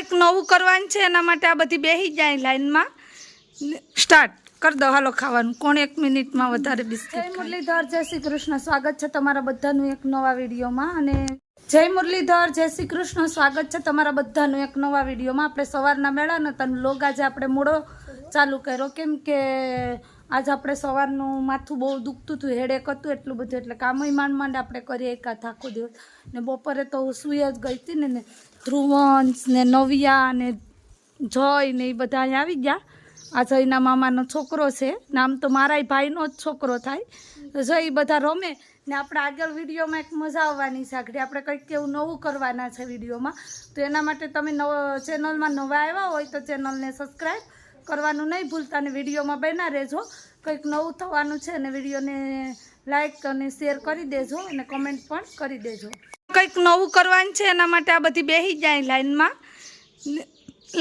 કંઈક નવું કરવાનું છે એના માટે આ બધી બેસી જાય લાઈનમાં. સ્ટાર્ટ કર દો હાલો ખાવાનું. કોણ એક મિનિટમાં વધારે બિસ્કિટ જય મુરલીધર જય શ્રી કૃષ્ણ. સ્વાગત છે તમારા બધાનું એક નવા વિડીયોમાં. અને જય મુરલીધર જય શ્રી કૃષ્ણ. સ્વાગત છે તમારા બધાનું એક નવા વિડીયોમાં. આપણે સવારના મેળા નતા લોગ આજે આપણે મોડો ચાલુ કર્યો. કેમ કે આજે આપણે સવારનું માથું બહુ દુખતું હતું હેડેક હતું એટલું બધું. એટલે કામય માંડ માંડ આપણે કરીએ એકાદ આખો દિવસ. ને બપોરે તો હું સુઈ જ ગઈ હતી ને ને ધ્રુવંશ ને નવિયા ને જય ને એ બધા અહીંયા આવી ગયા. આ જયના મામાનો છોકરો છે. નામ તો મારાય ભાઈનો જ છોકરો થાય. જય એ બધા રમે ને આપણે આગળ વિડીયોમાં એક મજા આવવાની છે. આપણે કંઈક એવું નવું કરવાના છે વિડીયોમાં. તો એના માટે તમે નવ ચેનલમાં નવા આવ્યા હોય તો ચેનલને સબસ્ક્રાઈબ કરવાનું નહીં ભૂલતા અને વિડીયોમાં બના રહેજો. કંઈક નવું થવાનું છે અને વિડીયોને લાઈક અને શેર કરી દેજો અને કમેન્ટ પણ કરી દેજો. કંઈક નવું કરવાનું છે એના માટે આ બધી બેસી જાય લાઇનમાં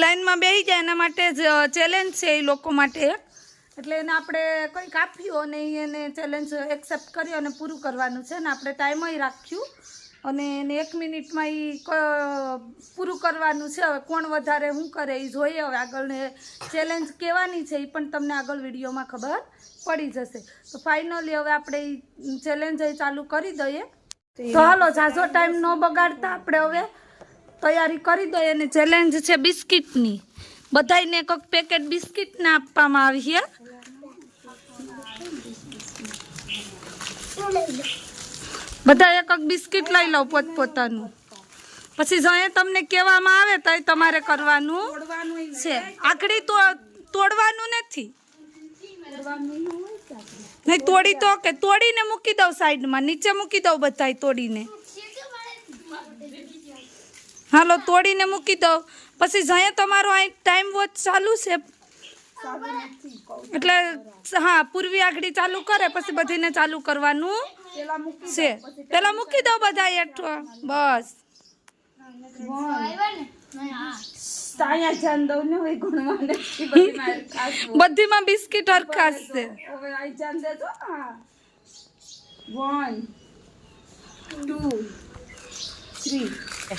લાઈનમાં બેસી જાય એના માટે જ ચેલેન્જ છે એ લોકો માટે. એટલે એને આપણે કંઈક આપ્યું અને એને ચેલેન્જ એક્સેપ્ટ કર્યું અને પૂરું કરવાનું છે ને આપણે ટાઈમય રાખ્યું. અને એને એક મિનિટમાં એ પૂરું કરવાનું છે. હવે કોણ વધારે શું કરે એ જોઈએ. હવે આગળ ચેલેન્જ કહેવાની છે એ પણ તમને આગળ વિડીયોમાં ખબર પડી જશે. તો ફાઇનલી હવે આપણે એ ચેલેન્જ ચાલુ કરી દઈએ. તો હાલો, ઝાઝો ટાઈમ ન બગાડતા આપણે હવે તૈયારી કરી દઈએ અને ચેલેન્જ છે બિસ્કિટની. બધાને એક પેકેટ બિસ્કિટને આપવામાં આવી છે. બધા એક એક બિસ્કિટ લઈ લો પોતપોતાનું. પછી જો તમને કહેવામાં આવે તો તમારે કરવાનું છે. આકડી તો તોડવાનું નથી. નહીં, તોડી તો કે તોડીને મૂકી દઉં સાઈડમાં, નીચે મૂકી દઉં બધાય તોડીને. હાલો, તોડીને મૂકી દઉં. પછી જઈએ તમારો અહીં ટાઈમ વોચ ચાલુ છે એટલે હા પૂર્વી આગળ ચાલુ કરે પછી બધીને ચાલુ કરવાનું છે પેલા મૂકી દો બધા હેઠો બસ બધીમાં બિસ્કિટ હરખાશ છે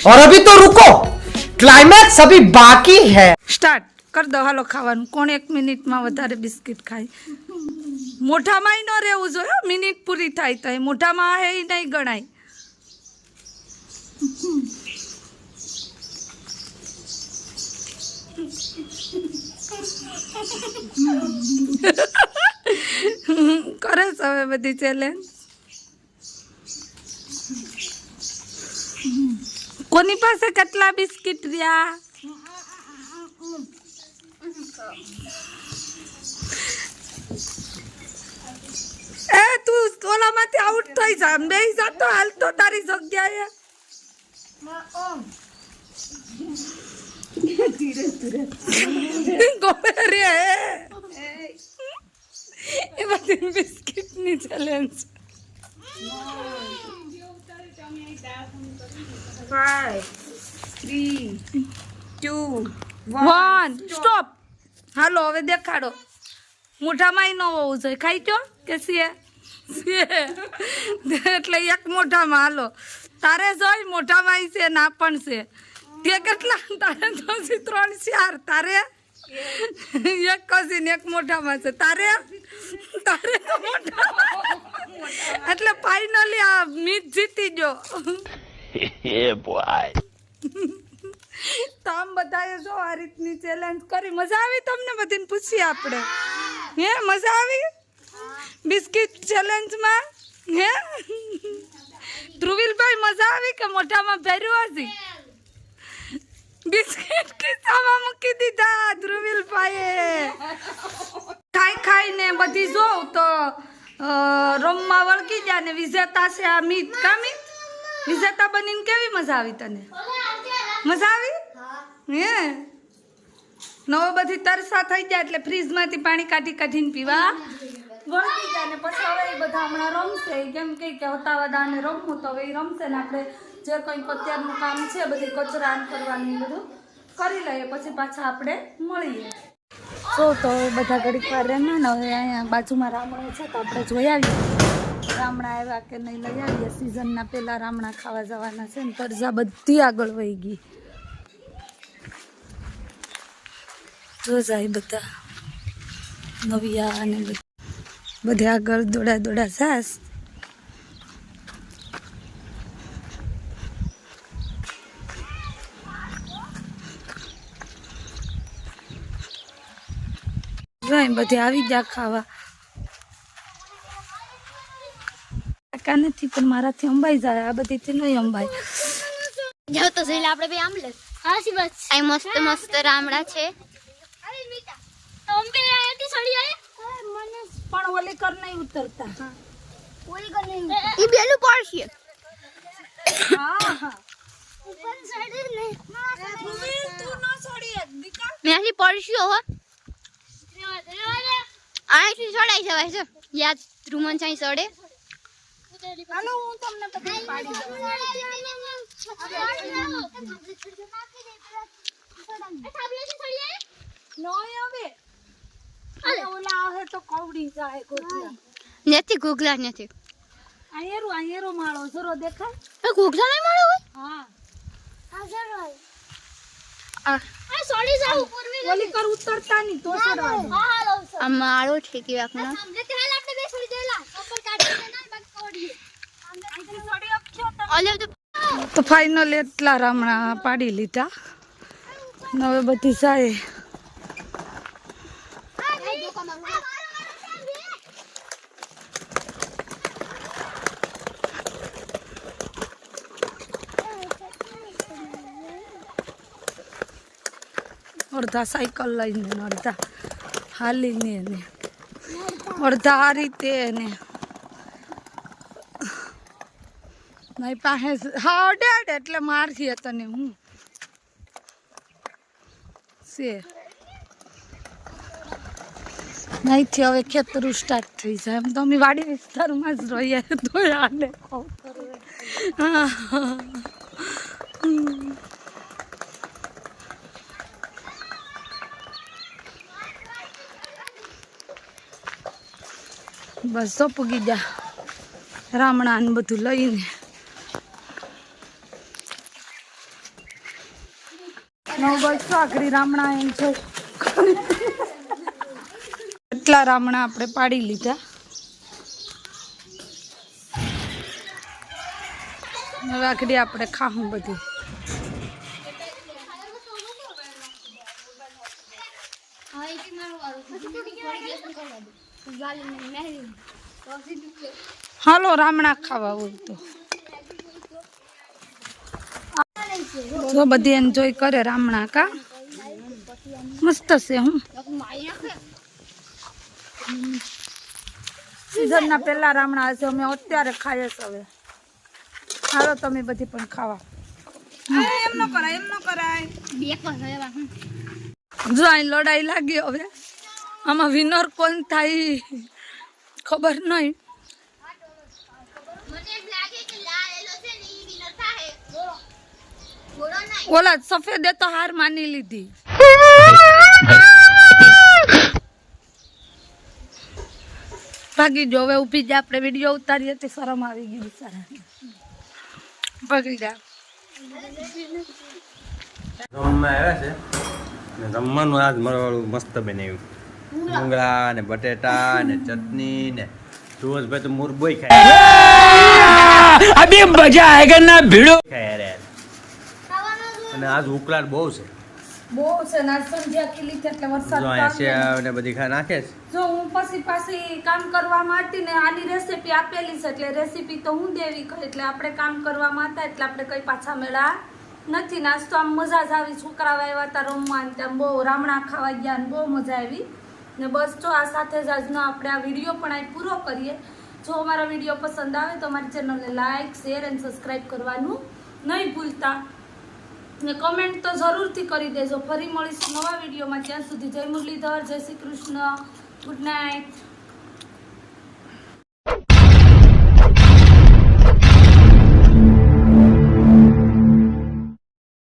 और अभी तो रुको क्लाइमैक्स अभी बाकी है સ્ટાર્ટ કરી દો ખાવાનું. કોણ એક મિનિટમાં વધારે બિસ્કિટ ખાય? મોઢામાં ન રહેવું જોઈએ મિનિટ પૂરી થાય તો મોઢામાં હે નહીં ગણાય. કરે છે હવે બધી ચેલેન્જ કોની પાસે કેટલા બિસ્કિટ રહ્યા? એ તું ઓલામાંથી આઉટ થઈ જા. બે જા તો હાલ તો તારી જગ્યાએ. ગોળે રે. એ બધી બિસ્કિટની ચેલેન્જ વન સ્ટોપ હાલો, હવે દેખાડો. મોઢામાં ન હોવું જોઈએ. ખાઈ ગયો કે સીએ? એટલે એક મોઢામાં, હાલો. તારે જોઈ મોઢામાં છે ના પણ છે. તે કેટલા? તારે હજી ત્રણ ચાર. તારે? એક કસીન એક મોઢામાં છે. તારે? તારે મોઢામાં. એટલે ફાઇનલી આ મીત જીતી ગયો. એ boy. આમ બધાએ જો આ રીતની ચેલેન્જ કરી. મજા આવી તમને બધીને પૂછીએ આપણે? હે, મજા આવી? બિસ્કિટ ચેલેન્જમાં હે? ધ્રુવિલભાઈ, મજા આવી કે મોઢામાં ભર્યું હશે બિસ્કિટ ખિસ્સામાં મૂકી દીધા ધ્રુવિલભાઈએ. ખાઈ ખાઈને બધી જોઉં તો રોમમાં વળગી ગયા ને વિજેતા છે આ મીત. કા મીત? વિજેતા બનીને કેવી મજા આવી તને? મજા આવી? હે. નવો બધી તરસા થઈ ગયા એટલે ફ્રીજમાંથી પાણી કાઢી કાઢીને પીવા. વળગી ગયા ને પછી હવે એ બધા હમણાં રમશે. કેમ કે કે હતાવદા ને રમવું તો હવે એ રમશે ને આપણે જે કંઈક અત્યારનું કામ છે બધી કચરા કરવાનું બધું કરી લઈએ. પછી પાછા આપણે મળીએ. જો તો બધા ઘડીક વાર રહેના હવે અહીંયા બાજુમાં રામણો છે તો આપણે જોઈ આવીએ. રામણા આવ્યા કે નહીં લઈ આવીએ? સિઝનના પહેલાં રામણા ખાવા જવાના છે ને પરજા બધી આગળ વહી ગઈ. જો જાય બધા. નવિયા અને બધે. આગળ દોડા દોડા સાસ જોઈ બધે આવી જા ખાવા. કાકા નથી પણ મારાથી અંબાઈ જાય. આ બધીથી નહીં અંબાય જાવ તો સહેલા આપણે ભાઈ આમલે હાસી બસ આ મસ્ત મસ્ત રામડા છે. અંબે આયાતી સડી આય પણ ઓલી કર નહીં ઉતરતા. ઈ બેલું પડશે હા હા. ઉપર સડી ને. તું ના છોડી એક દીકા મેથી પડશે હો. આનાથી સડાઈ જવાય છે યાદ રૂમન ચાઈ સડે હાલો હું તમને બધી પાડી દઉં. નોય હવે. અને ઓલા આવે તો કવડી જાય ગોટિયા નથી ઘોઘલા નથી. આયેરો આયેરો માળો જરો દેખાય? એ ઘૂઘલા નહીં હા હોય? હા. આ માળો છે. કે આપનો તો તો ફાઇનલ એટલા રામણા પાડી લીધા. નવે હવે બધી જાય અડધા સાયકલ લઈને અડધા હાલીને ને. અડધા આ રીતે ને. મારી પાસે હા અડાડ એટલે મારથી તને હું. છે. અહીંથી હવે ખેતરું સ્ટાર્ટ થઈ જાય. એમ તો અમે વાડી વિસ્તારમાં જ રહીએ, તો આને કહું હા. બસ તો પૂગી જા. રામણા ને બધું લઈને. આખરી રામણા એમ છે. એટલા રામણા આપણે પાડી લીધા. આખરી આપણે ખાવું બધું. હાલો રામણા ખાવા હોય તો. જો બધી એન્જોય કરે રામણા કા? મસ્ત છે હું સિઝનના પહેલા રામણા હશે અમે અત્યારે ખાઈએ છીએ હવે. હાલો તમે બધી પણ ખાવા. એમ ન કરાય એમ ન કરાય. જો અહીં લડાઈ લાગી હવે. આમાં વિનર કોણ થાય ખબર નહીં ઓલા સફેદે તો હાર માની લીધી. ભાગી જો હવે ઊભી જાય આપણે વીડિયો ઉતારીએ તે શરમ આવી ગઈ બિચારા ભાગી જા. રમવાનું આવ્યા છે. આજ મારું મસ્ત બનાવ્યું ભૂંગળા ને બટેટા ને ચટણી ને સુરજભાઈ તો મુરબોઈ ખાય. અભી મજા આયગન ના ભીડો? ખાય રે. અને આજ ઉકળાટ બહુ છે. બહુ છે હું પછી પાછી કામ કરવા આની રેસીપી આપેલી છે એટલે રેસીપી તો હું દેવી કહી એટલે આપણે કામ કરવા માંડતા એટલે આપણે કઈ પાછા મેળા નથી. નાસ્તો આમ મજા જ આવી. છોકરા આવ્યા હતા રમવા ત્યાં બહુ રામણા ખાવા ગયા બહુ મજા આવી. ને બસ જો આ સાથે જ આજનો આપણે આ વીડિયો પણ આ પૂરો કરીએ. જો અમારો વીડિયો પસંદ આવે તો અમારી ચેનલને લાઇક શેર એન્ડ સબસ્ક્રાઈબ કરવાનું નહીં ભૂલતા. ને કમેન્ટ તો જરૂરથી કરી દેજો. ફરી મળીશું નવા વિડીયોમાં. ત્યાં સુધી જય મુરલીધર, જય શ્રી કૃષ્ણ. Good night